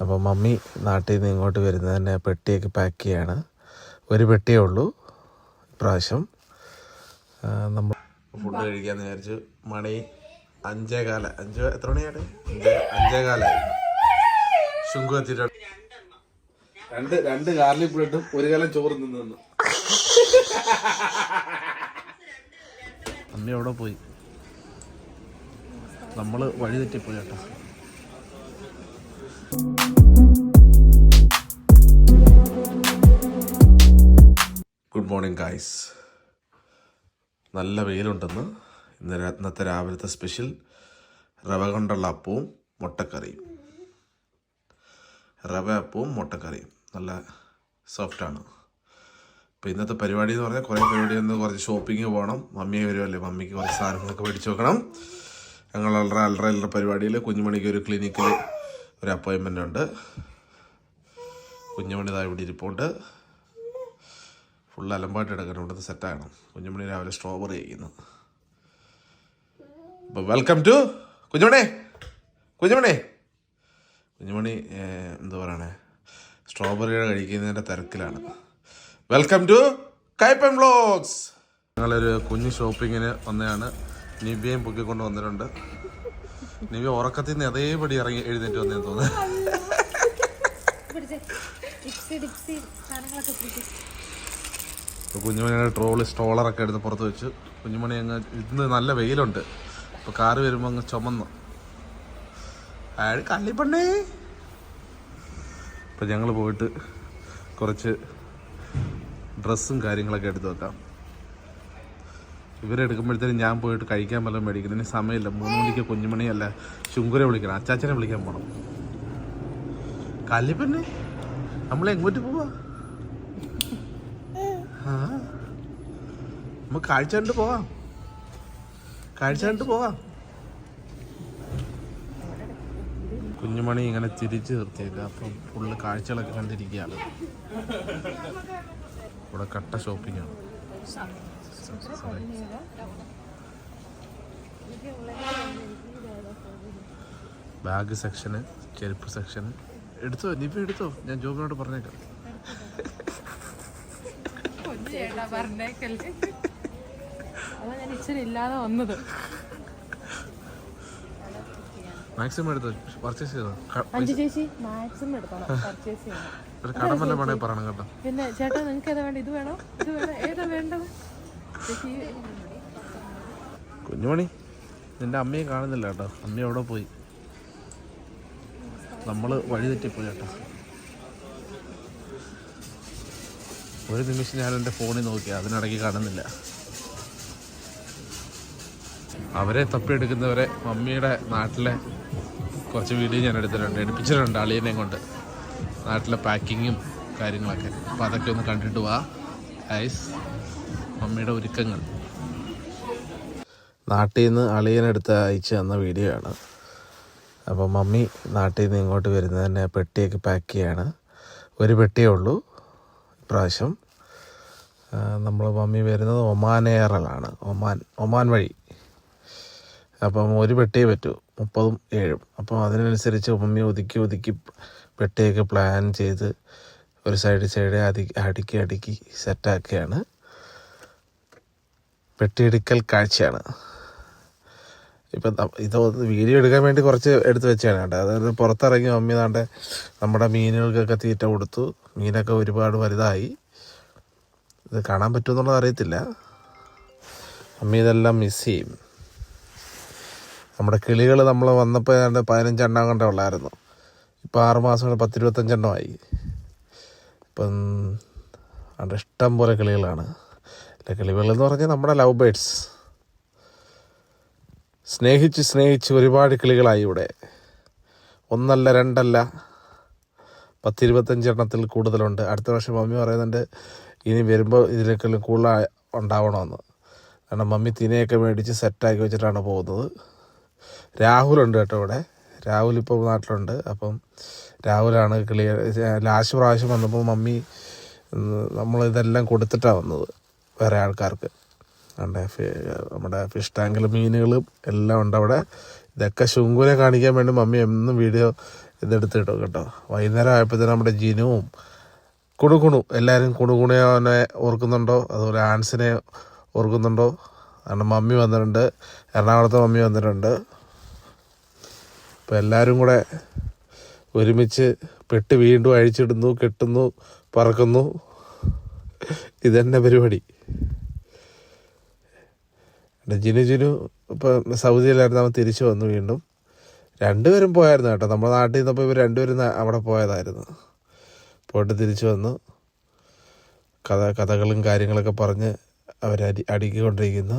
അപ്പോൾ മമ്മി നാട്ടിൽ നിന്ന് ഇങ്ങോട്ട് വരുന്നത് തന്നെ പെട്ടിയൊക്കെ പാക്ക് ചെയ്യാണ്. ഒരു പെട്ടിയേ ഉള്ളൂ ഇപ്രാവശ്യം. നമ്മൾ ഫുഡ് കഴിക്കാന്ന് വിചാരിച്ചു. മണി അഞ്ചേ കാല. അഞ്ച് എത്ര മണിയാണ് അഞ്ചേ കാലായി ശുങ്കു എത്തിയിട്ടുണ്ട്. രണ്ട് രണ്ട് കാർലി ബ്രെഡും ഒരു കാലം ചോറ് നിന്ന് അമ്മ അവിടെ പോയി? നമ്മൾ വഴി തെറ്റിപ്പോയി കേട്ടോ. മോർണിംഗ് ഗായ്സ് നല്ല വെയിലുണ്ടെന്ന് ഇന്ന് ഇന്നത്തെ രാവിലത്തെ സ്പെഷ്യൽ റവ കൊണ്ടുള്ള അപ്പവും മുട്ടക്കറിയും. റവ അപ്പവും മുട്ടക്കറിയും. നല്ല സോഫ്റ്റാണ്. അപ്പോൾ ഇന്നത്തെ പരിപാടി എന്ന് പറഞ്ഞാൽ കുറേ പരിപാടി ഒന്ന് കുറച്ച് ഷോപ്പിംഗ് പോകണം. മമ്മിയെ വരുമല്ലേ മമ്മിക്ക് കുറച്ച് സാധനങ്ങളൊക്കെ മേടിച്ച് വെക്കണം. ഞങ്ങൾ അല്ലറ അല്ലറ അല്ലറ പരിപാടിയിൽ കുഞ്ഞുമണിക്ക് ഒരു ക്ലിനിക്കിൽ ഒരു അപ്പോയിൻമെന്റ് ഉണ്ട്. കുഞ്ഞുമണി ഇതാ ഇവിടെ ഇരിപ്പുണ്ട്. ഫുൾ അലമ്പായിട്ട് എടുക്കണം ഇവിടുത്തെ സെറ്റാകണം കുഞ്ഞുമണി രാവിലെ സ്ട്രോബെറി കഴിക്കുന്നു. അപ്പോൾ വെൽക്കം ടു കുഞ്ഞുമണി. കുഞ്ഞുമണി. കുഞ്ഞുമണി എന്താ പറയണേ? സ്ട്രോബെറിയുടെ കഴിക്കുന്നതിന്റെ തിരക്കിലാണ്. വെൽക്കം ടു കൈപ്പൻ വ്ളോഗ്സ് ഞങ്ങളൊരു കുഞ്ഞു ഷോപ്പിങ്ങിന് വന്നതാണ്. നിവ്യയും പൊക്കിക്കൊണ്ട് വന്നിട്ടുണ്ട്. നിവ്യ ഉറക്കത്തിൽ നിന്ന് അതേപടി ഇറങ്ങി എഴുന്നേറ്റ് വന്നേന്ന് തോന്നുന്നു. കുഞ്ഞുമണിയുടെ ട്രോൾ സ്റ്റോളറൊക്കെ എടുത്ത് പുറത്ത് വെച്ചു കുഞ്ഞുമണി അങ്ങ് ഇന്ന് നല്ല വെയിലുണ്ട്. അപ്പോൾ കാറ് വരുമ്പോൾ അങ്ങ് ചുമന്നു. അയാൾ കള്ളിപ്പണ്ണേ അപ്പം ഞങ്ങൾ പോയിട്ട് കുറച്ച് ഡ്രസ്സും കാര്യങ്ങളൊക്കെ എടുത്ത് വെക്കാം. ഇവരെടുക്കുമ്പോഴത്തേനും ഞാൻ പോയിട്ട് കഴിക്കാൻ വല്ലതും മേടിക്കുന്നു ഇനി സമയമില്ല. മൂന്ന് മണിക്ക് കുഞ്ഞുമണിയല്ല ശുങ്കുരെ വിളിക്കണം. അച്ചാച്ചനെ വിളിക്കാൻ പോകണം കല്ലിപ്പന്നെ നമ്മൾ എങ്ങോട്ട് പോവാ? നമുക്ക് കാഴ്ച കണ്ട് പോവാം. കാഴ്ച കണ്ട് പോവാം. കുഞ്ഞുമണി ഇങ്ങനെ തിരിച്ച് നിർത്തിയില്ല. അപ്പം ഫുള്ള് കാഴ്ചകളൊക്കെ കണ്ടിരിക്കുകയാണ്. ഇവിടെ കട്ട ഷോപ്പിംഗ് ആണ്. ബാഗ് സെക്ഷന് ചെരുപ്പ് സെക്ഷന് എടുത്തോ നിപ്പ എടുത്തോ? ഞാൻ ജോബിനോട് പറഞ്ഞേക്കാം. ചേട്ടാ പറഞ്ഞേക്കല്ലേ. അതാ ഞാൻ ഇച്ചിരി ഇല്ലാതെ വന്നത്. മാക്സിമം എടുത്തോ? പർച്ചേസ് അഞ്ചു ചേച്ചി? മാക്സിമം എടുത്തോളാം. പർച്ചേസ് ചെയ്യണം. ഒരു കടം വല്ല വേണേ പറയണം കേട്ടോ. പിന്നെ ചേട്ടാ നിങ്ങൾക്ക് ഏതാ വേണ്ട ഇത് വേണോ? ഇത് വേണോ? ഏതാ വേണ്ടത്? കുഞ്ഞുമണി നിന്റെ അമ്മയെ കാണുന്നില്ല കേട്ടോ. അമ്മ എവിടെ പോയി? നമ്മൾ വഴി തെറ്റിപ്പോയി കേട്ടോ. ഒരു നിമിഷം ഞാൻ എന്റെ ഫോണിൽ നോക്കി അതിനിടയ്ക്ക് കാണുന്നില്ല. അവരെ തപ്പിയെടുക്കുന്നവരെ മമ്മിയുടെ നാട്ടിലെ കുറച്ച് വീഡിയോ ഞാൻ എടുത്തിട്ടുണ്ട്. എടുപ്പിച്ചിട്ടുണ്ട് അളിയനെ കൊണ്ട്. നാട്ടിലെ പാക്കിങ്ങും കാര്യങ്ങളൊക്കെ. അപ്പോൾ അതൊക്കെ ഒന്ന് കണ്ടിട്ട് പോവാ ഐസ് മമ്മിയുടെ ഒരുക്കങ്ങൾ. നാട്ടിൽ നിന്ന് അളിയനെടുത്ത് അയച്ചു തന്ന വീഡിയോ ആണ്. അപ്പോൾ മമ്മി നാട്ടിൽ നിന്ന് ഇങ്ങോട്ട് വരുന്നതിന് പെട്ടിയൊക്കെ പാക്ക് ചെയ്യാണ്. ഒരു പെട്ടിയേ ഉള്ളൂ. ഇപ്രാവശ്യം നമ്മൾ മമ്മി വരുന്നത് ഒമാൻ എയറിലാണ്. ഒമാൻ ഒമാൻ വഴി. അപ്പം ഒരു പെട്ടിയെ പറ്റൂ മുപ്പതും ഏഴും. അപ്പം അതിനനുസരിച്ച് മമ്മി ഒതുക്കി ഒതുക്കി പെട്ടിയൊക്കെ പ്ലാൻ ചെയ്ത് ഒരു സൈഡ് സൈഡ് അതി അടുക്കി അടുക്കി സെറ്റാക്കുകയാണ്. പെട്ടിയെടുക്കൽ കാഴ്ചയാണ്. ഇപ്പം ഇത് വീഡിയോ എടുക്കാൻ വേണ്ടി കുറച്ച് എടുത്ത് വെച്ചാണ് കേട്ടോ. അതായത് പുറത്തിറങ്ങി മമ്മി താണ്ട് നമ്മുടെ മീനുകൾക്കൊക്കെ തീറ്റ കൊടുത്തു. മീനൊക്കെ ഒരുപാട് വലുതായി. ഇത് കാണാൻ പറ്റുമെന്നുള്ളത് അറിയത്തില്ല. മമ്മി ഇതെല്ലാം മിസ് ചെയ്യും. നമ്മുടെ കിളികൾ നമ്മൾ വന്നപ്പോൾ ഏതാണ്ട് പതിനഞ്ചെണ്ണം കണ്ടേ ഉള്ളായിരുന്നു. ഇപ്പോൾ ആറ് മാസം കൊണ്ട് പത്തിരുപത്തഞ്ചെണ്ണമായി ഇപ്പം അവിടെ ഇഷ്ടം പോലെ കിളികളാണ്. അല്ല കിളികൾ എന്ന് പറഞ്ഞാൽ നമ്മുടെ ലവ് ബേഡ്സ് സ്നേഹിച്ച് സ്നേഹിച്ച് ഒരുപാട് കിളികളായി ഇവിടെ. ഒന്നല്ല രണ്ടല്ല. പത്തിരുപത്തഞ്ചെണ്ണത്തിൽ കൂടുതലുണ്ട്. അടുത്ത വർഷം മമ്മി പറയുന്നുണ്ട് ഇനി വരുമ്പോൾ ഇതിലേക്കെല്ലാം കൂടുതൽ ഉണ്ടാവണമെന്ന്. കാരണം മമ്മി തിനയൊക്കെ മേടിച്ച് സെറ്റാക്കി വെച്ചിട്ടാണ് പോകുന്നത്. രാഹുലുണ്ട് കേട്ടോ ഇവിടെ. രാഹുൽ ഇപ്പോൾ നാട്ടിലുണ്ട്. അപ്പം രാഹുലാണ് കിളി ലാസ്റ്റ് പ്രാവശ്യം വന്നപ്പോൾ മമ്മി നമ്മളിതെല്ലാം കൊടുത്തിട്ടാണ് വന്നത് വേറെ ആൾക്കാർക്ക്. നമ്മുടെ നമ്മുടെ ഫിഷ് ടാങ്കിൽ മീനുകളും എല്ലാം ഉണ്ട് അവിടെ. ഇതൊക്കെ ശുങ്കുനെ കാണിക്കാൻ വേണ്ടി മമ്മി എന്നും വീഡിയോ ഇതെടുത്തിട്ടു കേട്ടോ. വൈകുന്നേരം ആയപ്പോഴത്തേനും നമ്മുടെ ജിനുവും കുണുകുണു എല്ലാവരും കുണുകുണനെ ഓർക്കുന്നുണ്ടോ? അതുപോലെ ആൻസിനെ ഓർക്കുന്നുണ്ടോ? കാരണം മമ്മി വന്നിട്ടുണ്ട്. എറണാകുളത്തെ മമ്മി വന്നിട്ടുണ്ട്. അപ്പോൾ എല്ലാവരും കൂടെ ഒരുമിച്ച് പെട്ട് വീണ്ടും അഴിച്ചിടുന്നു കെട്ടുന്നു പറക്കുന്നു. ഇതന്നെ പരിപാടി. എന്റെ ജിനു ജിനു ഇപ്പം സൗദിയിലായിരുന്നു അവൻ തിരിച്ചു വന്നു വീണ്ടും. രണ്ടുപേരും പോയായിരുന്നു കേട്ടോ. നമ്മുടെ നാട്ടിൽ നിന്നപ്പോൾ ഇവർ രണ്ടുപേരും അവിടെ പോയതായിരുന്നു. പോയിട്ട് തിരിച്ചു വന്നു. കഥ കഥകളും കാര്യങ്ങളൊക്കെ പറഞ്ഞ് അവരടി അടുക്കിക്കൊണ്ടിരിക്കുന്നു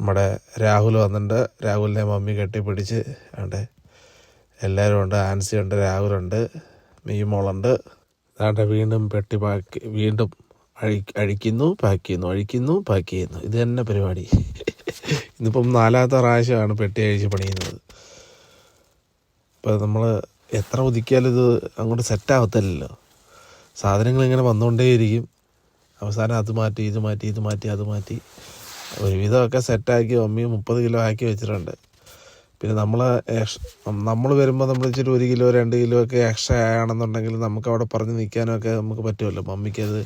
നമ്മുടെ രാഹുൽ വന്നിട്ടുണ്ട്. രാഹുലിനെ മമ്മി കെട്ടിപ്പിടിച്ച് അവിടെ എല്ലാവരും ഉണ്ട്. ആൻസി ഉണ്ട് രാഹുലുണ്ട് മീമോളുണ്ട് അതാണ്ട് വീണ്ടും പെട്ടി പാക്കി വീണ്ടും അഴി അഴിക്കുന്നു പാക്ക് ചെയ്യുന്നു അഴിക്കുന്നു പാക്ക് ചെയ്യുന്നു ഇത് തന്നെ പരിപാടി. ഇന്നിപ്പം നാലാമത്തെ പ്രാവശ്യമാണ് പെട്ടി അഴിച്ച് പണിയുന്നത്. ഇപ്പം നമ്മൾ എത്ര ഒതുക്കിയാലും ഇത് അങ്ങോട്ട് സെറ്റ് ആവത്തില്ലല്ലോ. സാധനങ്ങൾ ഇങ്ങനെ വന്നുകൊണ്ടേയിരിക്കും അവസാനം അത് മാറ്റി ഇത് മാറ്റി ഇത് മാറ്റി അത് മാറ്റി. ഒരുവിധമൊക്കെ സെറ്റാക്കി മമ്മി മുപ്പത് കിലോ ആക്കി വെച്ചിട്ടുണ്ട്. പിന്നെ നമ്മൾ നമ്മൾ വരുമ്പോൾ നമ്മൾ ഇച്ചിരി ഒരു കിലോ രണ്ട് കിലോ ഒക്കെ എക്സ്ട്രാ ആണെന്നുണ്ടെങ്കിൽ നമുക്ക് അവിടെ പറഞ്ഞ് നിൽക്കാനൊക്കെ നമുക്ക് പറ്റുമല്ലോ. മമ്മിക്ക് അത്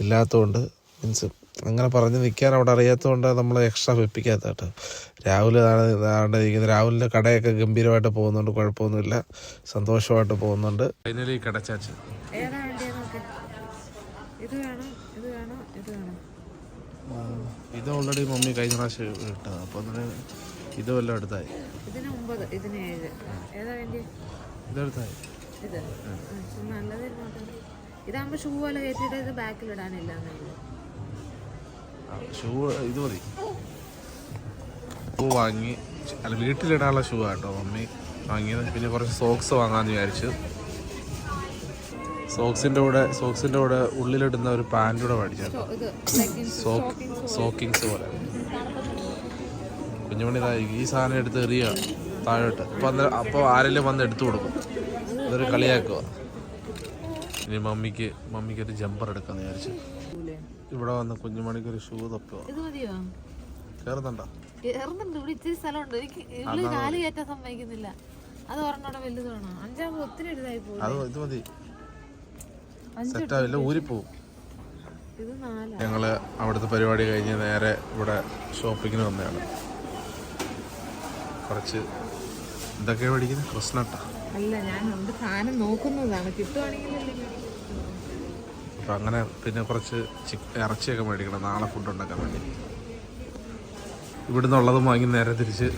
ഇല്ലാത്തതുകൊണ്ട് മീൻസ് അങ്ങനെ പറഞ്ഞ് നിൽക്കാൻ അവിടെ അറിയാത്തതുകൊണ്ട് നമ്മൾ എക്സ്ട്രാ വെപ്പിക്കാത്ത കേട്ടോ രാഹുൽ ഇരിക്കുന്നത് രാഹുലിന്റെ കടയൊക്കെ ഗംഭീരമായിട്ട് പോകുന്നുണ്ട് കുഴപ്പമൊന്നുമില്ല. സന്തോഷമായിട്ട് പോകുന്നുണ്ട്. ഫൈനലി കടച്ചാച്ച് ഏതാ വേണ്ടിയത് നോക്ക്. ഇത് വേണം ഇത് വേണം ഇത് വേണം. ഇത് ഓൾറെഡി മമ്മി കഴിഞ്ഞ പ്രാവശ്യം ഇട്ടത്. അപ്പോൾ അതിന് ഇത് വല്ലതും എടുത്തായി. ഇതിന് ഒമ്പത് ഇതിന് ഏഴ്. ഏതാ വേണ്ടി ഇതെടുത്തായി. ഇത്. നല്ലത് ഇതാകുമ്പോൾ ഷൂ പോലെ കയറ്റിയിട്ട് ഇത് ബാക്കിൽ ഇടാനില്ല ഷൂ ഇത്. മതി. ഷൂ വാങ്ങി അല്ല വീട്ടിലിടാനുള്ള ഷൂ ആട്ടോ മമ്മി വാങ്ങിയത്. പിന്നെ കുറച്ച് സോക്സ് വാങ്ങാമെന്ന് വിചാരിച്ചു. സോക്സിന്റെ കൂടെ സോക്സിന്റെ കൂടെ ഉള്ളിലിടുന്ന ഒരു പാന്റ് കൂടെ മേടിച്ചു സോക്കിങ്സ് പോലെ. കുഞ്ഞുമണി ഈ സാധനം എടുത്ത് എറിയുക. താഴോട്ട്. അപ്പൊ അപ്പോൾ ആരെങ്കിലും വന്ന് എടുത്തു കൊടുക്കും. അതൊരു കളിയാക്കുക. ഇനി മമ്മിക്ക് മമ്മിക്ക് ഒരു ജമ്പർ എടുക്കാന്ന് വിചാരിച്ചു. ഇവിടെ വന്ന് കുഞ്ഞുമണിക്ക് ഒരു ഷൂ തപ്പുക കയറുന്നുണ്ടോ ഇറന്നുണ്ട് ഇവിടെ ഇത്തിരി സ്ഥലമുണ്ട്. എനിക്ക് ഇവിടെ കാൽ കയറ്റാൻ സമ്മതിക്കുന്നില്ല. അത് ഒരെണ്ണോടെ വലുത് വേണം? അഞ്ചാകുമ്പോൾ ഒത്തിരി ഇതായി പോകും അത് ഇത് മതി. സെറ്റാവില്ല ഊരിപ്പോവും. ഞങ്ങൾ അവിടുത്തെ പരിപാടി കഴിഞ്ഞ് നേരെ ഇവിടെ ഷോപ്പിങ്ങിന് വന്നതാണ്. കുറച്ച് എന്തൊക്കെയാണ് മേടിക്കുന്നത് കൃഷ്ണട്ട. അല്ല ഞാൻ സാധനം നോക്കുന്നതാണ്. കിട്ടുവാണെങ്കിൽ അപ്പം അങ്ങനെ പിന്നെ കുറച്ച് ചിക്ക് ഇറച്ചിയൊക്കെ മേടിക്കണം. നാളെ ഫുഡ് ഉണ്ടാക്കാൻ വേണ്ടി. ഇവിടുന്ന് ഉള്ളതും വാങ്ങി നേരെ തിരിച്ച്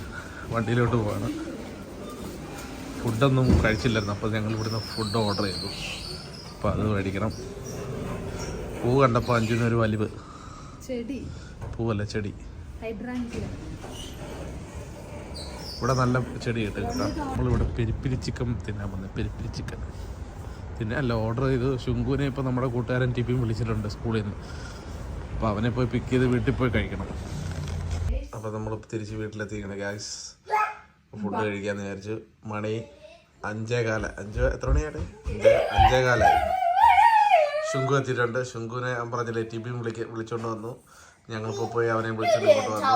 വണ്ടിയിലോട്ട് പോവാണ്. ഫുഡൊന്നും കഴിച്ചില്ലായിരുന്നു അപ്പോൾ ഞങ്ങൾ ഇവിടുന്ന് ഫുഡ് ഓർഡർ ചെയ്തു. അപ്പോൾ അത് മേടിക്കണം. പൂ കണ്ടപ്പോൾ അഞ്ചിനൊരു വലിവ്. ചെടി. പൂവല്ല ചെടി? ഹൈഡ്രാഞ്ചിയ ഇവിടെ നല്ല ചെടി കിട്ടും കേട്ടോ. നമ്മളിവിടെ പെരിപ്പിരി ചിക്കൻ തിന്നാൻ വന്നത് പെരിപ്പിരി ചിക്കൻ. പിന്നെ അല്ല ഓർഡർ ചെയ്ത് ശുങ്കുവിനെ ഇപ്പോൾ നമ്മുടെ കൂട്ടുകാരൻ ടിപ്പിയും വിളിച്ചിട്ടുണ്ട് സ്കൂളിൽ നിന്ന്. അപ്പോൾ അവനെ പോയി പിക്ക് ചെയ്ത് വീട്ടിൽ പോയി കഴിക്കണം. അപ്പോൾ നമ്മൾ തിരിച്ച് വീട്ടിലെത്തിക്കണം ഗ്യാസ് ഫുഡ് കഴിക്കാമെന്ന് വിചാരിച്ച് മണി അഞ്ചേ കാല അഞ്ച് എത്ര മണിയാണ് അഞ്ചേ അഞ്ചേ കാലായി ശുങ്കു എത്തിയിട്ടുണ്ട്. ശുങ്കുവിനെ പറഞ്ഞില്ലേ ടിപ്പിയും വിളിക്ക വിളിച്ചോണ്ട് വന്നു. ഞങ്ങളിപ്പോൾ പോയി അവനെ വിളിച്ചോണ്ട് വന്നു.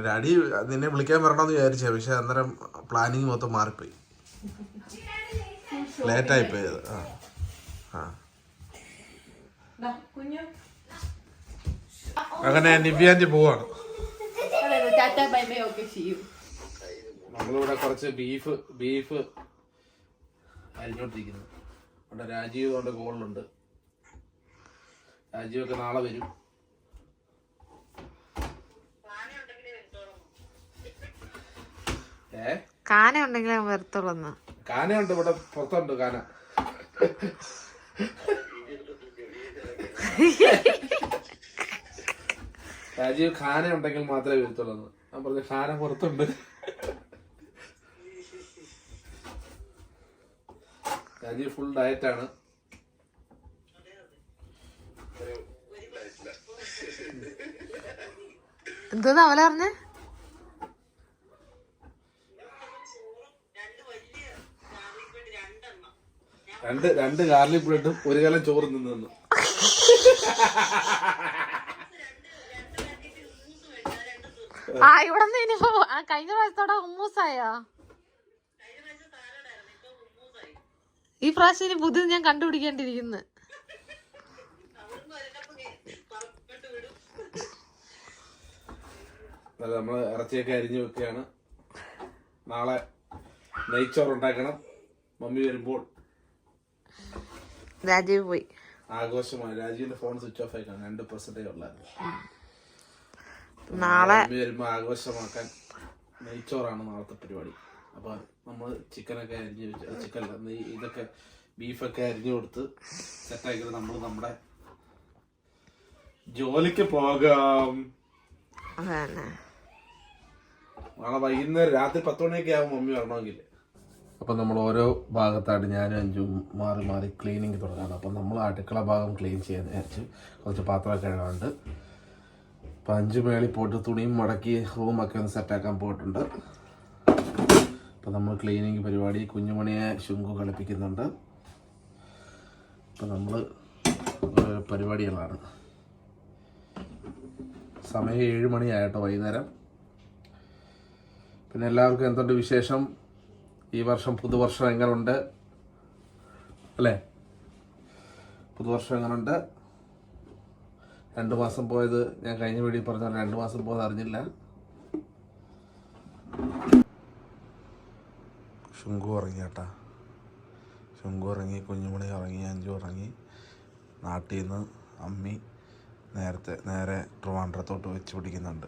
ഡാഡി നിന്നെ വിളിക്കാൻ വരണമെന്ന് വിചാരിച്ച പക്ഷെ അന്നേരം പ്ലാനിങ് മൊത്തം മാറിപ്പോയി. ലേറ്റായി പോയത് ആ. ആ. അങ്ങനെ നിവ്യാഞ്ചി പോവാണ്. നമ്മളിവിടെ കുറച്ച് ബീഫ് ബീഫ് അരിഞ്ഞോണ്ടിരിക്കുന്നു. അവിടെ രാജീവ് കൊണ്ട് കോളിലുണ്ട് രാജീവൊക്കെ നാളെ വരും. കാന ഉണ്ടെങ്കിൽ ഞാൻ വരത്തുള്ളൂ കാനയുണ്ട് ഇവിടെ പുറത്തുണ്ട് കാന. രാജീവ് ഖാന ഉണ്ടെങ്കിൽ മാത്രമേ വരുത്തുള്ളൂ. ഞാൻ പറഞ്ഞു ഖാന പുറത്തുണ്ട്. രാജീവ് ഫുൾ ഡയറ്റാണ് എന്തോന്ന് അവല പറഞ്ഞേ? രണ്ട് രണ്ട് ഗാർലിക് ബ്രെഡും ഒരു കാലം ചോറ് നിന്ന് ആ ഇവിടെ ഇനിയിപ്പോ കഴിഞ്ഞ പ്രാവശ്യത്തോടെ ഉമ്മൂസായോ? ഈ പ്രാവശ്യം ഇനി പുതിയത് ഞാൻ കണ്ടുപിടിക്കേണ്ടിയിരിക്കുന്നു. അല്ല നമ്മൾ ഇറച്ചിയൊക്കെ അരിഞ്ഞു വെക്കുകയാണ്. നാളെ നെയ്ച്ചോറ് ഉണ്ടാക്കണം മമ്മി വരുമ്പോൾ രാജീവ് പോയി. ആഘോഷമായി. രാജീവിന്റെ ഫോൺ സ്വിച്ച് ഓഫ് ആയിക്കാണ് രണ്ട് പെർസെന്റേജ് ഉള്ളത് നാളെ വരുമ്പോ ആഘോഷമാക്കാൻ നെയ്ച്ചോറാണ് നാളത്തെ പരിപാടി. അപ്പൊ നമ്മൾ ചിക്കനൊക്കെ അരിഞ്ഞ് ചിക്കൻ ഇതൊക്കെ ബീഫൊക്കെ അരിഞ്ഞു കൊടുത്ത് സെറ്റാക്കിയിട്ട് നമ്മൾ നമ്മുടെ ജോലിക്ക് പോകാം. നാളെ വൈകുന്നേരം രാത്രി പത്ത് മണിയൊക്കെ ആവും മമ്മി വരണമെങ്കിൽ അപ്പം നമ്മൾ ഓരോ ഭാഗത്തായിട്ട് ഞാനും അഞ്ചും മാറി മാറി ക്ലീനിങ് തുടങ്ങാണ്. അപ്പം നമ്മൾ അടുക്കള ഭാഗം ക്ലീൻ ചെയ്യാൻ വിചാരിച്ച് കുറച്ച് പാത്രമൊക്കെ ഇടാണ്ട് അപ്പം അഞ്ച് മേളിൽ പോയിട്ട് തുണിയും മടക്കി റൂമൊക്കെ ഒന്ന് സെറ്റാക്കാൻ പോയിട്ടുണ്ട്. അപ്പം നമ്മൾ ക്ലീനിങ് പരിപാടി കുഞ്ഞുമണിയെ ശുങ്കു കളിപ്പിക്കുന്നുണ്ട്. അപ്പം നമ്മൾ പരിപാടികളാണ്. സമയം ഏഴ് മണിയായിട്ടോ വൈകുന്നേരം. പിന്നെ എല്ലാവർക്കും എന്തുണ്ട് വിശേഷം? ഈ വർഷം പുതുവർഷം എങ്ങനുണ്ട് അല്ലേ? പുതുവർഷം എങ്ങനുണ്ട് രണ്ട് മാസം പോയത് ഞാൻ കഴിഞ്ഞ വീഡിയോ പറഞ്ഞ രണ്ടു മാസം പോയത് അറിഞ്ഞില്ല. ശുങ്കു ഉറങ്ങി കേട്ടാ ശുങ്കു ഉറങ്ങി കുഞ്ഞുമണി ഉറങ്ങി അഞ്ചു ഉറങ്ങി. നാട്ടിൽ നിന്ന് അമ്മി നേരത്തെ നേരെ ട്രിവാൻഡ്രത്തോട്ട് വെച്ച് പിടിക്കുന്നുണ്ട്.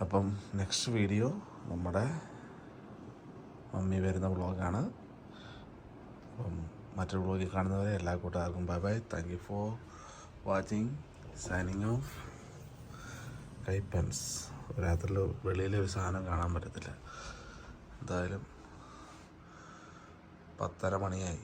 അപ്പം നെക്സ്റ്റ് വീഡിയോ നമ്മുടെ മമ്മി വരുന്ന വ്ളോഗാണ്. അപ്പം മറ്റൊരു വ്ളോഗിൽ കാണുന്നവരെ എല്ലാ കൂട്ടുകാർക്കും bye bye thank you for watching signing off കൈപ്പൻസ് രാത്രി വെളിയിലെ ഒരു സാധനം കാണാൻ പറ്റത്തില്ല. എന്തായാലും പത്തര മണിയായി.